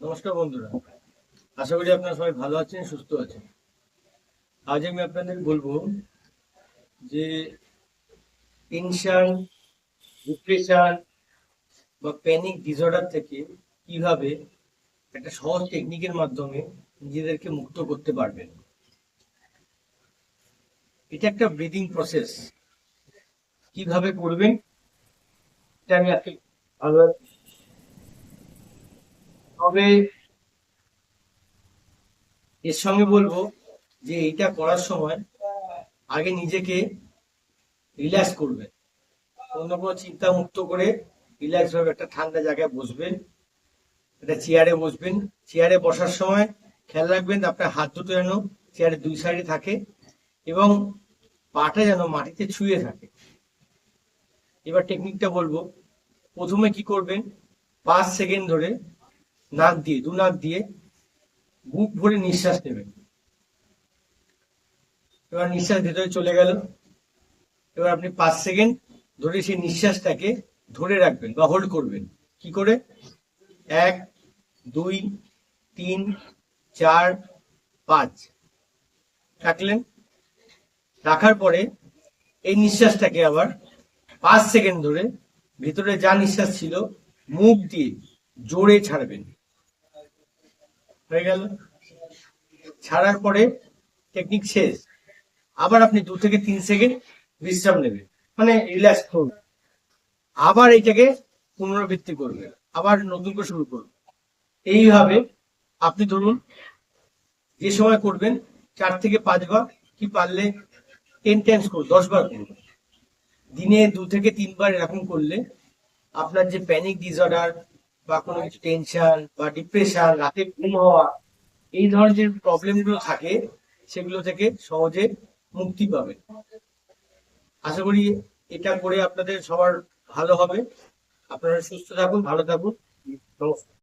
নমস্কার বন্ধুরা। আশা করি আপনারা সবাই ভালো আছেন, সুস্থ আছেন। আজ আমি আপনাদের বলব যে টেনশন ডিপ্রেশন বা প্যানিক ডিসঅর্ডার থেকে কীভাবে একটা সহজ টেকনিকের মাধ্যমে নিজেদেরকে মুক্ত করতে পারবেন। এটা একটা ব্রিদিং প্রসেস কীভাবে করবেন, এটা আমি আজকে ভালো তবে এর সঙ্গে বলব যে এইটা করার সময় আগে নিজেকে রিল্যাক্স করবেন অন্য কোনো চিন্তা মুক্ত করে রিল্যাক্স ভাবে একটা ঠান্ডা জায়গায় বসবেন, একটা চেয়ারে বসবেন। চেয়ারে বসার সময় খেয়াল রাখবেন আপনার হাত দুটো যেন চেয়ারের দুই সাইডে থাকে এবং পাটা যেন মাটিতে ছুঁয়ে থাকে। এবার টেকনিকটা বলব। প্রথমে কি করবেন? পাঁচ সেকেন্ড ধরে নাক দিয়ে, দু নাক দিয়ে বুক ভরে নিঃশ্বাস নেবেন। এবার নিঃশ্বাস ভেতরে চলে গেল। এবার আপনি পাঁচ সেকেন্ড ধরে সেই নিঃশ্বাসটাকে ধরে রাখবেন বা হোল্ড করবেন। কি করে? এক, দুই, তিন, চার, পাঁচ। রাখলেন? রাখার পরে এই নিঃশ্বাসটাকে আবার পাঁচ সেকেন্ড ধরে ভেতরে যা নিঃশ্বাস ছিল, মুখ দিয়ে জোরে ছাড়বেন। হয়ে গেল। ছাড়ার পরে টেকনিক শেষ। আবার আপনি দু থেকে তিন সেকেন্ড বিশ্রাম নেবেন। মানে রিল্যাক্স করুন। আবার এইটাকে পুনরাবৃত্তি করবেন। আবার নতুন করে শুরু করুন। এইভাবে আপনি ধরুন যে সময় করবেন, চার থেকে পাঁচবার কি পারলে টেন টাইমস করুন, দশ বার করুন। দিনে দু থেকে তিনবার এরকম করলে আপনার যে প্যানিক ডিসঅর্ডার বা কোনো কিছু টেনশন বা ডিপ্রেশন রাতে ঘুম হওয়া, এই ধরনের প্রবলেমগুলো থাকে, সেগুলো থেকে সহজে মুক্তি পাবে। আশা করি এটা করে আপনাদের সবার ভালো হবে। আপনারা সুস্থ থাকুন, ভালো থাকুন। নমস্কার।